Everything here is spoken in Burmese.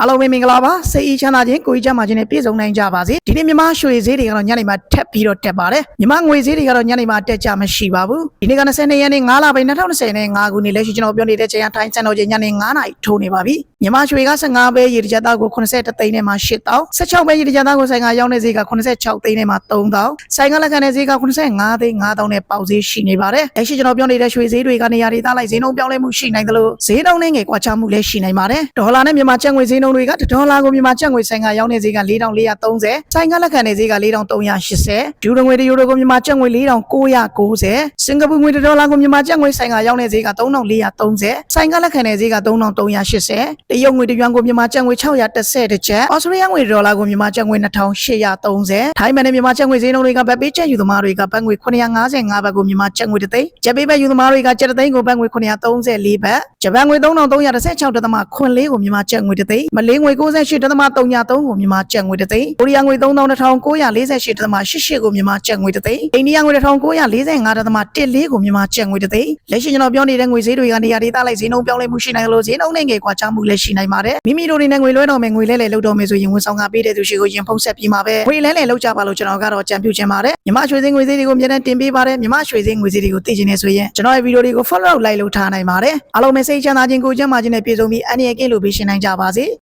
အားလုံးပဲမင်္ဂလာပါစိတ်အေးချမ်းသာခြင်းကိုယ်ကြီးချမ်းသာခြင်းနဲ့ပြည့်စုံနိုင်ကြပါစေဒီနေ့မြန်မာရွှေဈေးတွေကတော့ညနေမှာထက်ပြီးတော့တက်ပါတယ်မြန်မာငွေဈေးတွေကတော့ညနေမှာတက်ကြမရှိပါဘူးဒီနေ့က22ရက်နေ့9လပိုင်း2020နဲ့5ခုနှစ်လက်ရှိကျွန်တော်ပြောနေတဲ့ချိန်ကထိုင်းစံတော်ချိန်ညနေ9နာရီထိုးနေပါပြီမြန်မာရွှေက15ပဲရေတကြသားကို83သိန်းနဲ့မှ8000 16ပဲရေတကြသားကိုဆိုင်ကရောင်းနေဈေးက86သိန်းနဲ့မှ3000ဆိုင်ကလက်ခံတဲ့ဈေးက85သိန်း9000နဲ့ပေါက်ဈေးရှိနေပါတယ်လက်ရှိကျွန်တော်ပြောနေတဲ့ရွှေဈေးတွေကနေရာဒေသလိုက်ဈေးနှုန်းပြောင်းလဲမှုရှိနိုင်တယ်လို့ဈေးနှုန်းနဲ့ငယ်ကွာခြားမှုလည်းရှိနိုင်ပါတယ်ဒေါ်လာနဲ့မြန်မာကျပ်ငွေဈေးနှုန်းတွေကဒေါ်လာကိုမြန်မာကျပ်ငွေဆိုင်ကရောင်းနေဈေးက4430ဆိုင်ကလက်ခံတဲ့ဈေးက4380ယူရိုငွေတယူရိုကိုမြန်မာကျပ်ငွေ4990စင်ကာပူငွေဒေါ်လာကိုမြန်မာကျပ်ငွေဆိုင်ကရောင်းနေဈေးက3430ဆိုင်ကလက်ခံတဲ့ဈေးက3380တရုတ်ငွေတယွမ်ကိုမြန်မာကျပ်ငွေ610တကျပ်အော်စတြေးလျငွေဒေါ်လာကိုမြန်မာကျပ်ငွေ2830ထိုင်းမန်နဲ့မြန်မာကျပ်ငွေဈေးနှုန်းတွေကဗတ်ပေးချက်ယူသမားတွေကဘတ်ငွေ955ဘတ်ကိုမြန်မာကျပ်ငွေတစ်သိန်းကျပ်ပေးဘတ်ယူသမားတွေကကျပ်တစ်သိန်းကိုဘတ်ငွေ934ဘတ်ဂျပန်ငွေ3316ဒသမခွန်လေးကိုမြန်မာကျပ်ငွေတစ်သိန်းမလေးငွေ68ဒသမ33ကိုမြန်မာကျပ်ငွေတစ်သိန်းကိုရီးယားငွေ3948ဒသမ88ကိုမြန်မာကျပ်ငွေတစ်သိန်းအိန္ဒိယငွေ1945ဒသမ14ကိုမြန်မာကျပ်ငွေတစ်သိန်းလက်ရှိကျွန်တော်ပြောနေတဲ့ငွေဈေးတွေကနေရာဒေသလိုက်ဈေးနှုန်းပြောင်းလဲမှုရှိနိုင်လို့ဈေးနှုန်းနဲ့ငယ်ကွာခြားမှုလည်းရှိနိုင်ပါတယ်မိမိတို့တွေနဲ့ငွေလွှဲတော်မယ်ငွေလဲလဲလုပ်တော်မယ်ဆိုရင်ဝန်ဆောင်ကပေးတဲ့သူရှိကိုရင်ဖုံးဆက်ပြီးမှာပဲငွေလဲလဲလုပ်ကြပါလို့ကျွန်တော်ကတော့ကြံပြုချင်ပါတယ်မြမရွှေစင်းငွေဈေးတွေကိုအများနဲ့တင်ပေးပါတယ်မြမရွှေစင်းငွေဈေးတွေကိုသိချင်နေဆိုရင်ကျွန်တော်ရဲ့ဗီဒီယိုတွေကို follow လိုက်လုပ်ထားနိုင်ပါတယ်အားလုံးပဲစိတ်ချမ်းသာခြင်းကိုယ်ကျန်းမာခြင်းနဲ့ပြည့်စုံပြီးအန္တရာယ်ကင်းလို့ပြီးရှင်းနိုင်ကြပါစေ